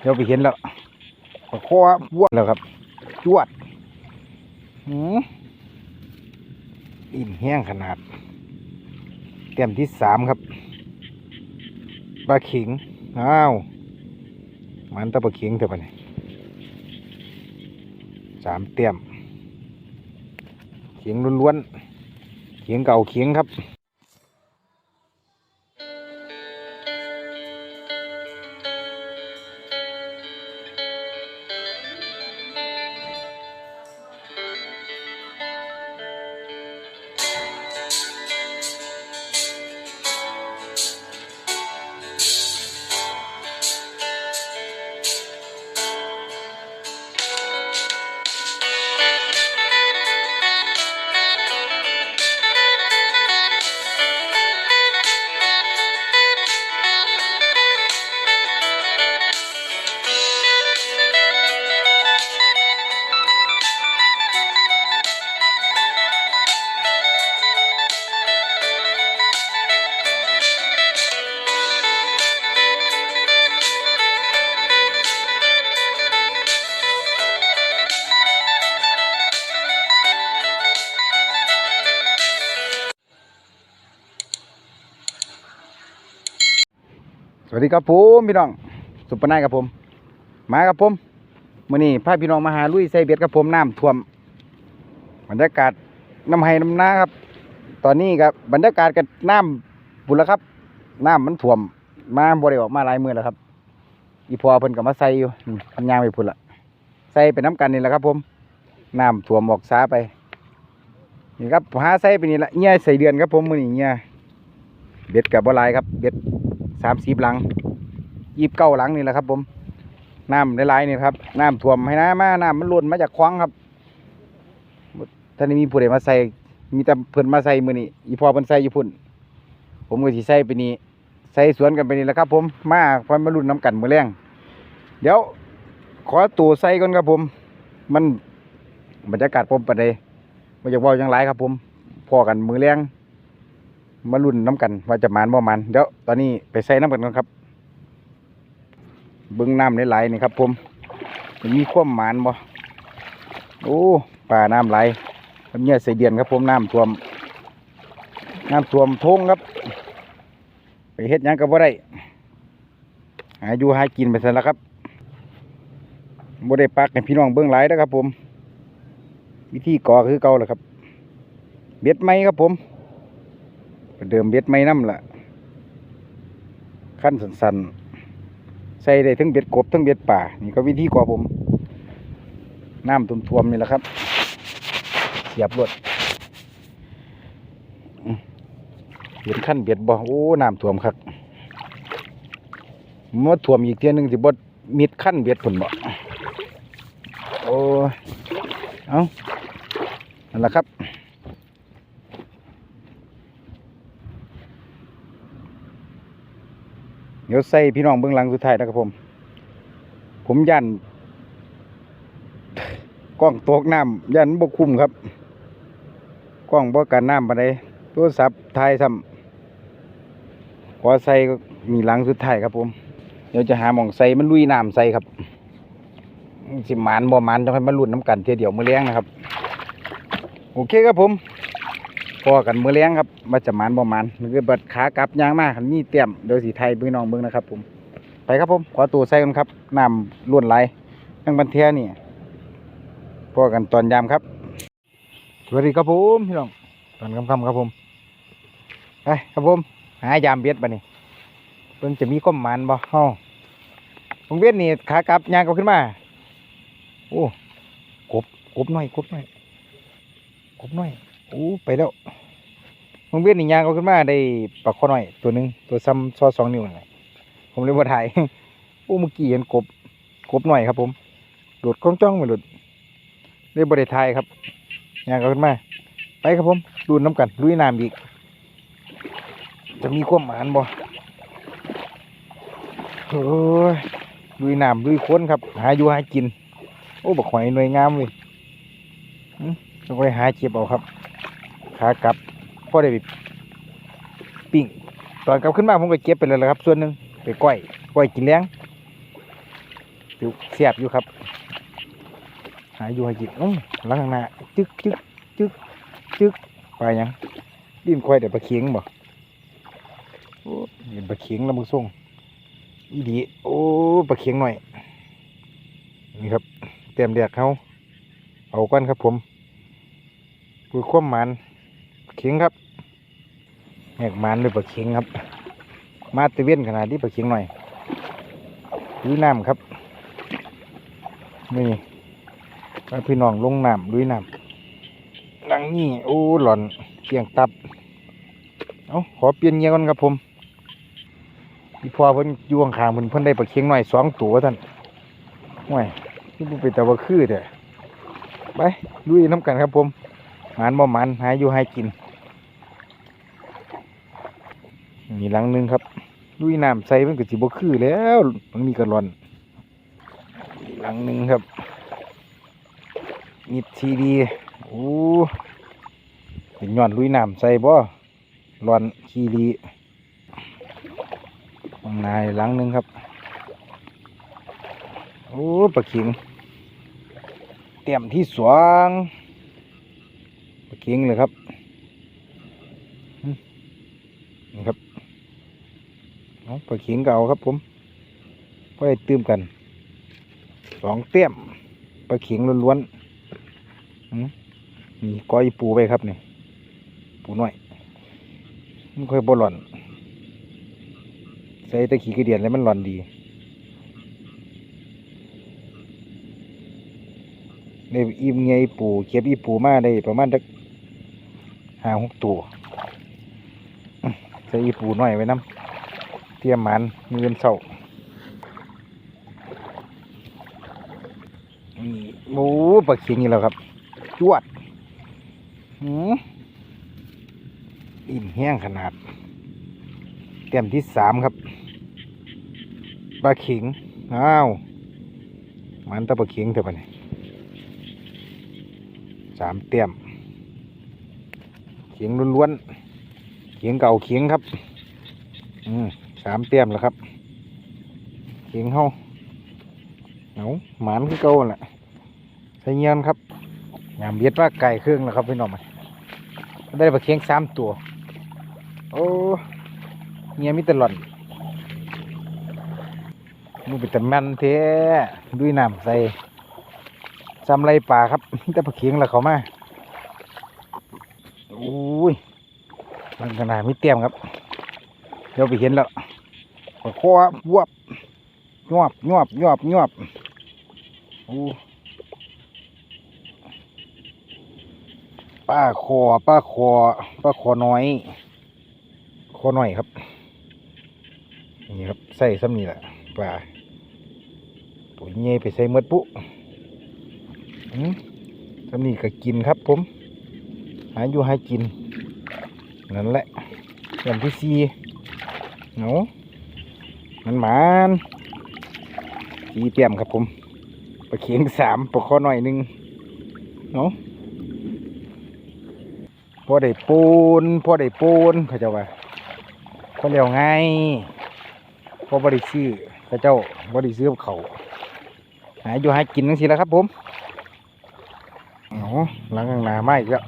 เดี๋ยวไปเห็นแล้วปลาคอพวดแล้วครับจวดหืมอิ่มแห้งขนาด เต็มที่สามครับปลาขิง อ้าว มันตะปลาขิงเถอะปะเนี่ยสามเต็มเขียงล้วนๆเขียงเก่าเขียงครับ วัสดีครับผมพี่น้องสุปนายครับผม มาครับผมมื่อนี้พาพี่น้องมาหาลุยไซเบ็ดครับผมน้ำท่วม บรรยากาศน้ำไห้น้ำนาครับ ตอนนี้ครับบรรยากาศกับน้ำบุญแล้วครับน้ำมันท่วม มาบริออกมาหลายมือแล้วครับ อีพอเพิ่นกับมาใส่อยู่พันยางไปพุ่นละใส่ไปน้ำกันนี่แหละครับ ผมน้ำท่วมออกซ้าไปนี่ครับหาใส่ไปนี่ละเงี้ยใส่เดือนครับผมมือนี้เงี้ยเบ็ดกับบ่หลายครับเบ็ด สามสิบหลังยี่สิบเก้าหลังนี่แหละครับ ผมน้ำหลายๆนี่ครับน้ำท่วมให้น้ำมาน้ำมันล้นมาจากคลองครับท่านนี้มีผู้ใดมาใส่มีแต่เพิ่นมาใส่มือนี่อีพอเพิ่นใส่อยู่พุ่น ผมก็สิใส่ไปนี่ใส่สวนกันไปนี่แหละครับ ผมมาพอมารุ่นน้ำกันมือแรงเดี๋ยว ขอตัวใส่ก่อนครับผม มันบรรยากาศผมปะเดมาจากว่าจังไรครับ ผมพอกันมือแรง มาลุ้นน้ำกันว่าจะมานบ่มานเดี๋ยวตอนนี้ไปใส่น้ำกันก่อนครับเบิ้งน้ำไหลๆนี่ครับ ผมมีความหมานบ่โอ้ป่าน้ำไหลเนี่ยใส่เดียนครับ ผมน้ำท่วม น้ำท่วมทงครับ ไปเฮ็ดยังก็บ่ได้หาอยู่หากินไปซะแล้วครับบ่ได้ปักให้พี่น้องเบิ้องหลายนะครับ ผม วิธีก่อคือเก่าแหละครับ เบ็ดไหมครับผม เดิมเบ็ดไม่น้ำละขั้นสันๆ ใส่ได้ทั้งเบ็ดกบทั้งเบ็ดป่า นี่ก็วิธีกว่าผม น้ำท่วมๆนี่แหละครับ เสียบรวดเห็นขั้นเบ็ดบ่โอ้ น้ำท่วมครับมาท่วมอีกเทียนึงสิบดมิดขั้นเบ็ดผลบ่โอ้ เอานั่นแหละครับ เดี๋ยวใส่พี่น้องเบื้องหลังสุดท้ายนะครับผม ผมยันกล้องตกน้ำยันบกคุมครับกล้องบ่กันน้ำปานใดโทรศัพท์ถ่ายซ้ำขอใส่มีหลังสุดท้ายครับผม เดี๋ยวจะหาหมองใส่มันลุยน้ำใส่ครับ สิหมานบ่หมานต้องให้มันรุ่นน้ำกันเทียเดียวมือเลี้ยงนะครับ โอเคครับผม อกันมือเลี้ยงครับมาจะมานบ่มานมันคือบัดขากลับยางมากนี่เตรียมเดี๋ยสีไทยพี่น้องเบิ้งนะครับ ผม ไปครับผมขอตัวใส่กันครับน้ำล้วนไหลทั้งบันเทียนี่พอกันตอนยามครับสวัสดีครับผมพี่น้องตอนค่ำๆครับผมไปครับผม หายามเบ็ดปนี่เพิ่งจะมีก้มมันบ่เฮาผมเบ็ดนี่ขากลับยางก็ขึ้นมาโอ้กบกบหน่อยกบหน่อยกบหน่อย อ้ไปแล้วมึงเวียนหนี่ยางเอาขึ้นมาได้ปลาข้อหน้อยตัวหนึ่งตัวซ้ำซอสองนิ้วนั่นแหละผมเลยมาถ่ายโอ้เมื่อกี้เห็นกบกบหน่อยครับ ผมโดดก้องจ้องไปหลุดเลยบริถ่ายครับยางเอาขึ้นมา ไปครับผมดูน้ำกันลุยน้ำอีก จะมีความหมานบ่โอ้ยลุยน้ำลุยค้นครับ หาอยู่หากิน โอ้บักหอยหน่วยงามเลยต้องไปหาเก็บเอาครับ ขากลับพ่อได้ไปปิ้งตอนกลับขึ้นมาผมก็เก็บไปเลยละครับ ส่วนหนึ่งไปก้อยก้อยกินแล้งอยู่เสียบอยู่ครับ หาอยู่ให้กินอื้อหลังข้างหน้าจึกจึกจึกจึกไปยังดิ้นควายเดี๋ยวปลาเข็งบ่โอ้เห็นปลาเข็งแล้วมึงส่งอีดีโอ้ปลาเข็งหน่อยนี่ครับเตรียมเดียกเขาเอาก้อนครับผมปือคว่ำมัน เข็งครับแหกมันด้วยปลาเข็งครับ มาตะเวนขนาดนี้ปลาเข็งหน่อยลุยน้ำครับนี่พาพี่น้องลงน้ำลุยน้ำหลังนี้โอ้หล่อนเกียงตับเอาขอเปลี่ยนเงี้ยก่อนครับผมพี่พ่อเพิ่นยู่ข้างเพิ่นเพิ่นได้ปลาเข็งหน่อยสองตัวท่านห่วยที่เป็นแต่ว่าคือเด้อไปลุยน้ำกันครับผมหมันบ่หมันหาอยู่ให้กิน มีหลังหนึงครับลุยน้ำใส่มันก็สิบ่คือแล้ว มันมีกระลอน หลังหนึ่งครับมิดทีดีโอ้เป็นย้อนลุยน้ำใส่บ่ลอนคีรีข้างในหลังหนึ่งครับ โอ้ปลาเข็งเตรียมที่สวงปลาเข็งเลยครับอืมนี่ครับ เอา ปลาเข็งเก็เอาครับผมไว้ตื้มกันสองเตี้ยมปลาเข็งล้วนๆมีก้อยปูไปครับนี่ปูน้อยมันค่อยบ่หล่อน ใส่ตะขี้กระเดียนแล้วมันหล่อนดีได้อิ่มไงปูเก็บอีปูมาได้ประมาณสักห้าหกตัวใส่อีปูน้อยไว้น้ำ เตรียมหมันเงินเศร้านี่หมูปลาเค็งนี่แล้วครับ จวดหืมอิ่มแห้งขนาด เตรียมที่สามครับปลาเข็งอ้าว มันตะปลาเข็งเถอะปะเนี่ยสามเตรียมเขียงล้วนๆเขียงเก่าเขียงครับ อืม สามเตรียมแล้วครับเขียงเฮาเอาหมานคือเก่าแหละใส่เงี้ยนครับยามเบียดว่าไก่เครื่องแล้วครับพี่น้องได้ปลาเคียงสามตัว โอ้เงี้ยมีแตหล่อนมันเป็นแต่แมนเท้ด้วยน้ำใส่ซ้ำไรป่าครับมีแต่ปลาเคียงแล้วเขามาโอ้ยมันขนาดมีเตรียมครับ เดี๋ยวไปเห็นแล้ว ขอคอวบยวบยวบยวบยวบโอ้ป้าคอป้าคอป้าคอน้อย คอน้อยครับ นี่ครับใส่ซ้ำนี่แหละปลาตัวเงี้ยไปใส่เมดปุ๊ซ้ำนี่ก็กินครับ ผม หาอยู่หากิน นั่นแหละอย่างที่สี่หนู มันหมานสีเตรียมครับผมปลาเขียงสามปลาคอหน่อยหนึ่งเนาะพอได้ปูนพอได้ปูนเขาเจ้าว่าพอเร็วไงพอบริซื้อเขาเจ้าบริซื้อเขาหาอยู่หากินนั่นสิแล้วครับผมเนาะหลังหนาไม่อีกแล้ว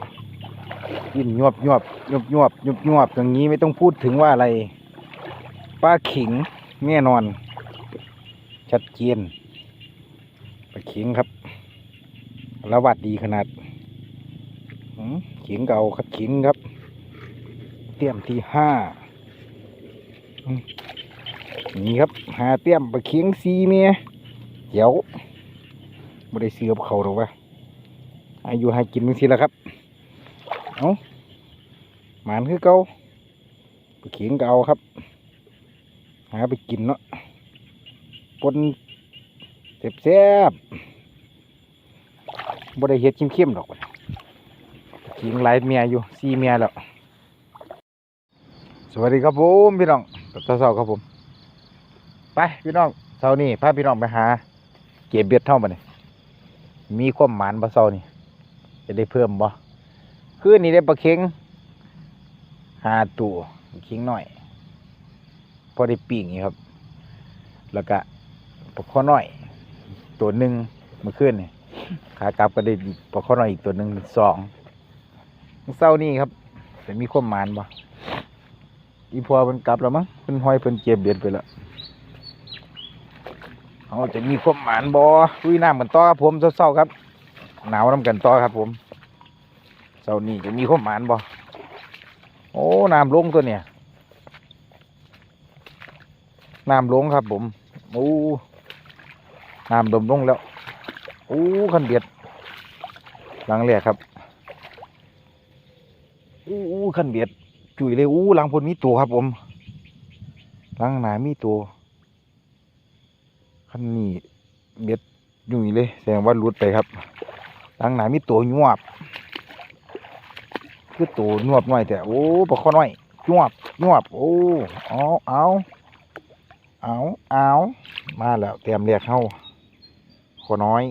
กินยวบยวบยวบยวบยวบยวบอย่างนี้ไม่ต้องพูดถึงว่าอะไรปลาขิง แน่นอน ชัดเจนปลาขิงครับระวัดดีขนาดหืมขิงเก่าครับขิงครับ เตี้ยมที่ห้านี่ครับหาเตี้ยมปลาขิงซีเมียเดี๋ยวไม่ได้ซื้อบเขาหรอกวะอายุให้กินมึงสิละครับ เอาหมานคือเก่าปลาขิงเก่าครับ หาไปกินเนาะปนเจ็บแซ่บๆบ่ได้เฮ็ดเข้มๆดอกขิงหลายเมียอยู่สี่เมียแล้ว สวัสดีครับผมพี่น้องตอนเช้าครับผม ไปพี่น้องเช้านี้พาพี่น้องไปหา เก็บเบ็ดเท่าบ่เนี่ยมีความหมานบ่เช้านี่ จะได้เพิ่มบ่คืนนี้ได้ปลาเค็งห้าตัวเค็งน้อย อได้ปีกนี่ครับ แล้วก็ปลาข้อน้อย ตัวหนึ่งเมื่อคืนนี่ขากลับก็ได้ปลาข้อน้อยอีกตัวหนึ่งสองเศร้านี่ครับแต่มีความหมานบ่อีพอมันกลับแล้วมั้งเพิ่นห้อยเพิ่นเก็บเบ็ดไปแล้วเอาจะมีความหมานบ่ลุยน้ำกันต่อครับผมเศร้าๆครับ หนาวน้ำกันต่อครับ ผมเศร้านี่จะมีความหมานบ่โอ้น้ำลงตัวเนี่ย น้ำลงครับผมโอ้น้ำดมลงแล้วโอ้ขันเบียดหลังแรกครับโอ้ขันเบียดจุยเลยโอ้หลังพนมีตัวครับผมหลังหนามีตัวขันนี้เบียดจุยเลยแสดงว่าหลุดไปครับหลังหนามีตัวยวบคือตัวยวบหน่อยแต่โอ้ปลาข้อน้อยยวบยวบโอ้เอาเอา เอาเอามาแล้วเตรียมเรียกเข้าขอน้อย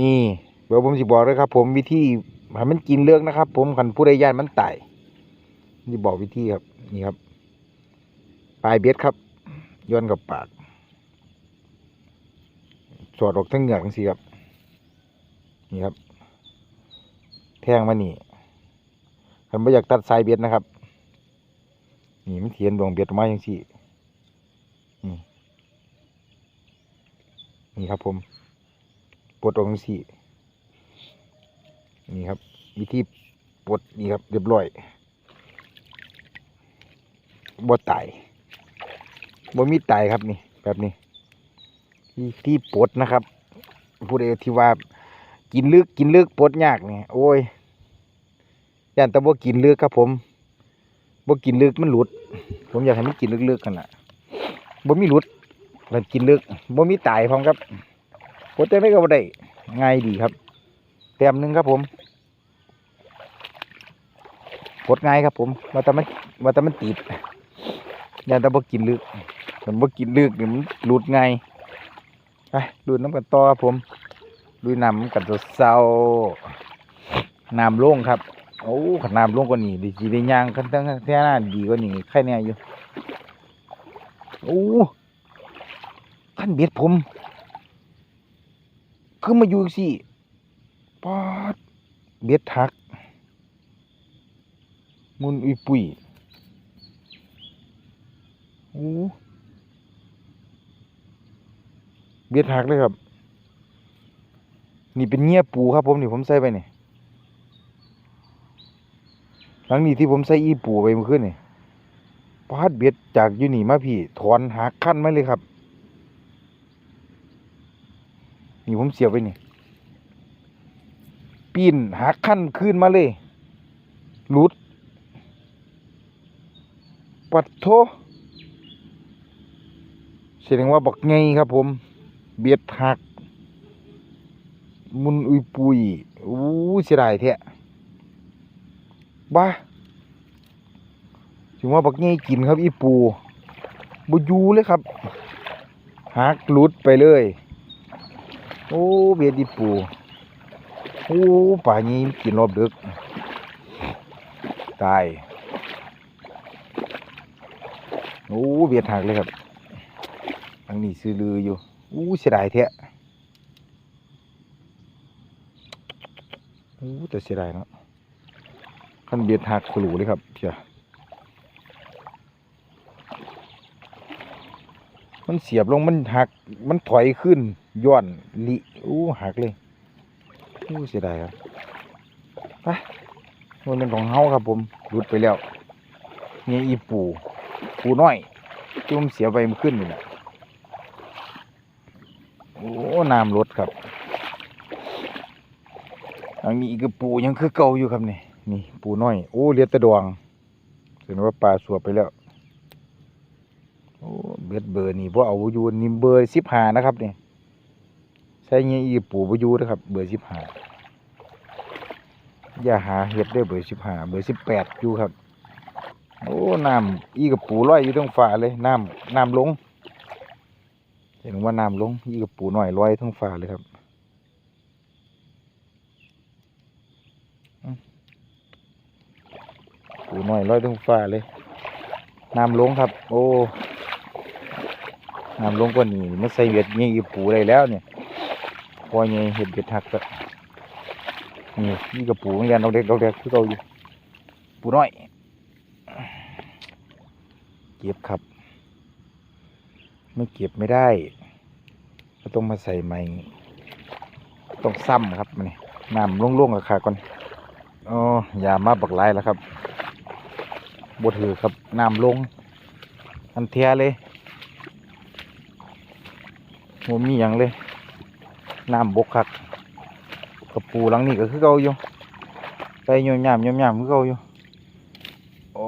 นี่ เดี๋ยวผมสิบอกเลยครับ ผมวิธีให้มันกินเลือกนะครับ ผมคันผู้ใดย่านมันไต่นี่บอกวิธีครับ นี่ครับ ปลายเบ็ดครับย้อนกับปาก สอดออกทั้งเหงือกทั้งสีครับ นี่ครับ แทงมานี่คันไม่อยากตัดสายเบ็ดนะครับ นี่มันเทียนดวงเบ็ดมาอย่างสี่ นี่ครับผมปลดออกทั้งสี่นี่ครับ วิธีปลดนี่ครับ เรียบร้อยบ่ตายบ่มีตายครับนี่ แบบนี้ ที่ที่ปลดนะครับผู้ใดที่ว่า กินลึกกินลึกปลดยากเนี่ยโอ้ยย่านแต่บ่กินลึกครับ ผมบ่กินลึกมันหลุด ผมอยากให้มันกินลึกๆกันน่ะบ่มีหลุด แล้วกินลึกบ่มีตายพร้อมครับปลดจังไดก็บ่ได้ง่ายดีครับแต้มหนึงครับผมปดง่ายครับผมว่าแต่มันว่าแต่มันติดย่านแต่บ่กินลึกมันบ่กินลึกนี่มันหลุดง่ายไปดูน้ำกันต่อครับผมดูน้ำกันตัวเศร้าน้ำโล่งครับโอ้ขนน้ำโล่งกว่านี้ดีจีได้ย่างกันตั้งแท่หน้าดีกว่านี้ใครเนี่ยอยู่โอ้ันเบียดผม คือมาอยู่สิปอดเบียดทัก มุนอุยปุยโอ้เบียดหักเลยครับ นี่เป็นเงียปูครับผมนี่ผมใส่ไปนี่หลังนี้ที่ผมใส่อีปูไปเมื่อคืนนี่ปาดเบียดจากอยู่นี่มาพี่ถอนหักขั้นมาเลยครับ นี่ผมเสียบไปนี่ปีนหักขั้นขึ้นมาเลยหลุด ปัดโทแสดงว่าบักไงครับผม เบียดหัก มุนอุยปุยอู้เสียดายแท้บ้าถึงว่าบักงี้กินครับอีปูบอยู่เลยครับหักหลุดไปเลย โอ้เบียดีปูโอ้ป่านี้กินรอบดึก ตาย โอ้เบียดหักเลยครับทางนี้ซื้อลืออยู่อู้เสียดายแท้อู้แต่เสียดายเนาะขันเบียดหักขลุเลยครับเชียมันเสียบลงมันหักมันถอยขึ้น ย้อนลิอู้หักเลยอู้เสียดายครับไปมันเป็นของเฮาครับผมหลุดไปแล้วเนี่ยอีปูปูน้อยที่มเสียไปมันขึ้นนี่แหละโอ้น้ำลดครับอันนี้อีกปูยังคือเก่าอยู่ครับนี่นี่ปูน้อยโอ้เลียแตะดวงแสดงว่าปลาสวบไปแล้วโอ้เบ็ดเบอร์นี่พวกเอาอยู่นี่เบอร์สิบหานะครับนี่ ใช่เงี้ยอีกปูบอยู่นะครับ เบอร์สิบห้าอย่าหาเห็ดได้เบอร์สิบห้าเบอร์สิบแปดอยู่ครับ โอ้น้ำอีกับปูลอยอยู่ตรงฝ่าเลยน้ำน้ำลง เห็นว่าน้ำลงยี่กับปูหน่อยลอยทั้งฟ้าเลยครับปูหน่อยลอยทั้งฟ้าเลยน้ำลงครับ โอ้น้ำลงกว่านี้มันใส่เบ็ดยิงอีปูได้แล้วเนี่ย พอไงเห็ดเบ็ดหักก็นี่นี่กับปูเหมือนกันเราเด็กเราเด็กคือเราอยู่ปูน้อยเก็บครับ ไม่เก็บไม่ได้ก็ต้องมาใส่ใหม่ต้องซ้ำครับนี่น้ำล่วงๆกับขาก่อนอ๋อย่ามาบักไลายแล้วครับบดถือครับน้ำลง อันเทียเลยโมมีอย่างเลย น้ำบกคักกระปูหลังนี่ก็คือเก่าอยู่ใส่ยยามยยามคือเก่าอยู่โอ้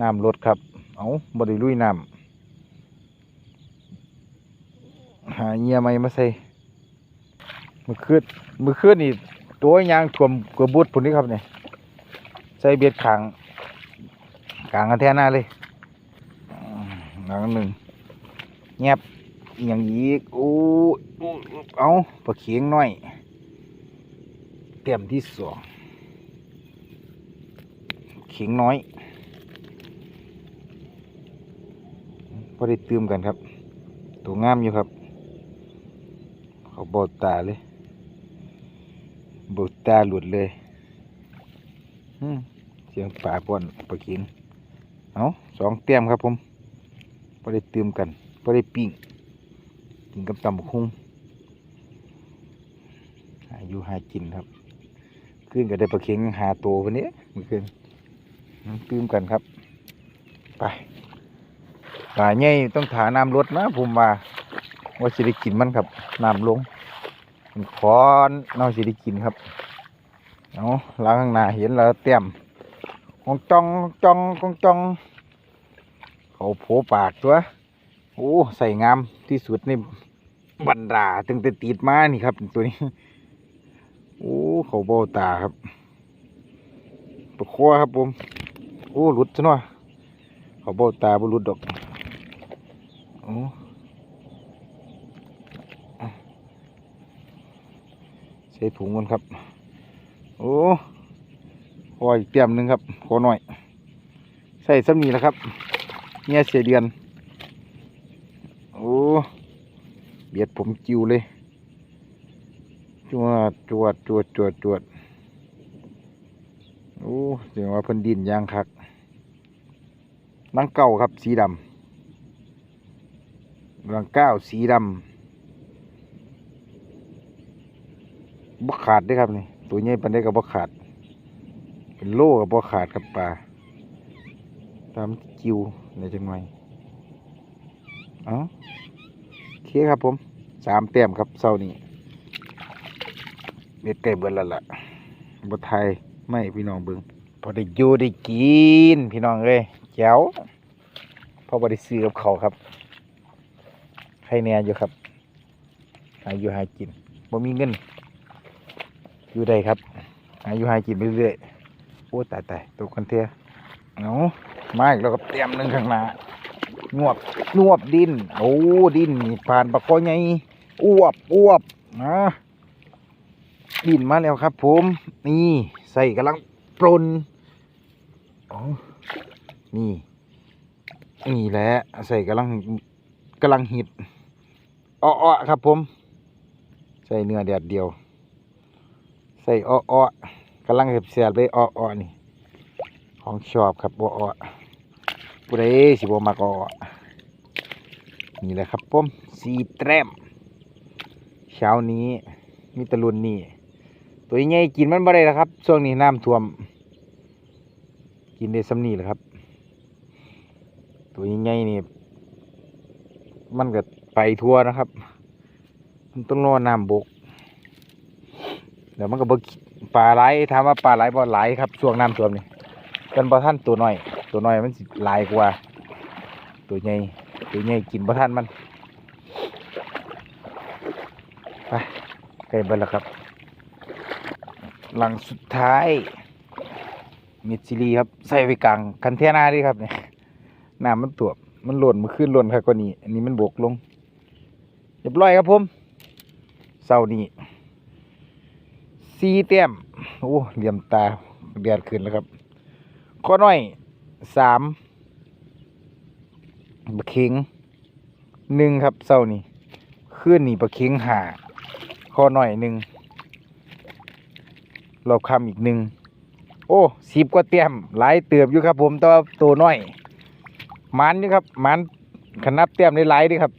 น้ำลดครับ เอาบไดิลุยน้ำหาเงียไหมมาใส่มือคืนมือคืนนี่ตัวยางถ่วมกระบุดผุนนี่ครับเนี่ยใส่เบ็ดขางขางกันแท่หน้าเลยหลังหนึ่งเงียบ อย่างอีกโอ้อู้เอาปลาเขียงน้อย เตรียมที่สองเขียงน้อยพอได้เติมกันครับ ตัวงามอยู่ครับ เขาบอดตาเลยบอดตาหลุดเลยเสียงป่าป่อนปลาเข็งเอาสองเต็มครับผมพอได้เติมกันพอได้ปิ้ง กินกับตำบักหุ่งหายู่หากินครับ ขึ้นก็ได้ปลาเข็งหาตัววันนี้มื่อคืนเติมกันครับ ไปปลาใหญ่ต้องถาน้ำลดนะผมว่าว่าสิได้กินมันครับน้ำลงมันคอนน้องสิได้กินครับเอาล้างข้างหน้าเห็นแล้วเต็มกองจ้องจ้องกองจ้อง เขาโผปากตัว โอ้ใส่งามที่สุดในบรรดาตั้งแต่ติดมานี่ครับ ตัวนี้ โอ้เขาเบ้าตาครับปะคัวครับผมโอ้หลุดซะหน่อยเขาเบ้าตาบ่หลุดดอกโอ้ใส่ถุงกันครับ โอ้พออีกเตรียมหนึ่งครับขอหน่อย ใส่ซ้ำนี้แหละครับเนี่ยเสียเดือน โอ้ เบียดผมจิวเลย จวดจวดจวดจวดจวดโอ้เสียงว่าเพิ่นดินยางคักนังเก่าครับสีดำรังก้าวสีดำบกขาดด้วยครับนี่ตัวใหญ่ปันได้กับบกขาด เป็นโล่กับบกขาดครับปลาตามจิวในจังหน่อยเอ๋อ เคครับผมสามแต้มครับเศร้านี้เบ็ดไก่เบิดแล้วล่ะบไทยไม่พี่น้องเบิงพอได้อยู่ได้กินพี่น้องเอ้ยแจ๋วพอบ่ได้ซื้อกับเขาครับใครแน่อยู่ครับหาอยู่หากินบ่มีเงิน อยู่ได้ครับหาอยู่หากินไปเรื่อยโอ้ตายตายตัวคนเทียเอามาอีกแล้วก็เตรียมหนึ่งข้างหน้า นวบนวบดินโอ้ดินนี่ผ่านปะกอใหญ่อ้วบอ้วบนะดินมาแล้วครับ ผม นี่ใส่กำลังปรนอ๋อนี่ นี่แหละใส่กำลังกำลังหิดอ้อๆครับ ผม ใส่เนื้อแดดเดียว ใส่อ้อๆกำลังเห็บเสียบเลยอ้อๆนี่ ของชอบครับอ้อๆ ผู้ใดสิบมักอ้อๆนี่แหละครับผมสีแต้มเช้านี้มีตะลุนนี่ ตัวใหญ่กินมันบ่ได้แล้วครับ ช่วงนี้น้ำท่วม กินได้ซ้ำนี่แหละครับ ตัวใหญ่นี่ มันก็ไปทั่วนะครับ มันต้องรอน้ำบกเดี๋ยวมันก็บกปลาไหลถามว่าปลาไหลบ่ไหลครับช่วงน้ำท่วมนี่กันบ่ท่านตัวน้อย ตัวน้อยมันสิไหลกว่า ตัวใหญ่ตัวใหญ่กินบ่ท่านมันไปใกล้เบิดแล้วครับ หลังสุดท้ายมิดซิลีครับใส่ไว้กลางคันเทนาดีครับเนี่ยน้ำมันตัวมันหล่นมันขึ้นหล่นครับกว่านี้ อันนี้มันบกลงเรียบร้อยครับผมเสาร์นี้สี่เต้มโอ้เหลี่ยมตาเดือดขึ้นแล้วครับข้อน้อย สามปลาเข็งหนึ่งครับเศร้านี่ขึ้นนี่ปลาเข็งหาคอหน่อยหนึ่งรอบคำอีกหนึ่งโอ้สิบกว่าเตรียมหลายเติบอยู่ครับ ผมตัวตัวน้อยมันอยู่ครับมันขนับเตรียมได้หลายเดีครับ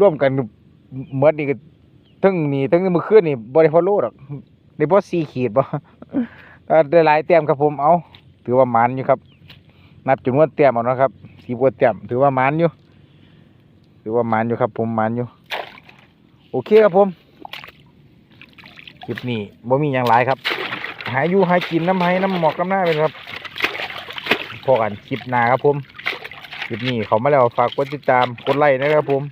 ร่วมกันเมื่อนี่ก็ทั้งนี่ทั้งมื่อคืนนี่บริพอโลดอกได้พอสี่ขีดบ่ได้หลายเตรียมครับผมเอา ถือว่ามันอยู่ครับ นับจำนวนเตรียมเอาเนาะครับสีบัวเตรียมถือว่ามันอยู่ ถือว่ามันอยู่ครับ ผมมันอยู่ โอเคครับผมคลิปนี้บ่มีอย่างไรครับ หาอยู่หายกินน้ำให้น้ำหมอกน้ำหน้าเป็นครับพอกันคลิปหน้าครับผมคลิปนี้เขามาแล้วฝากกดติดตามกดไลค์นะครับผม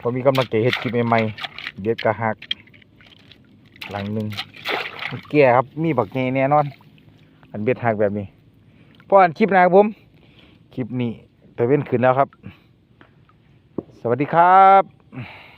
ผมมีกำลังใจเฮ็ดคลิปใหม่ๆเด็ดกระหัก หลังหนึ่งแก่ครับมีบักเงแน่นอน อันเบ็ดหักแบบนี้พออันคลิปหน้าครับผมคลิปนี้ตะเว้นขึ้นแล้วครับ สวัสดีครับ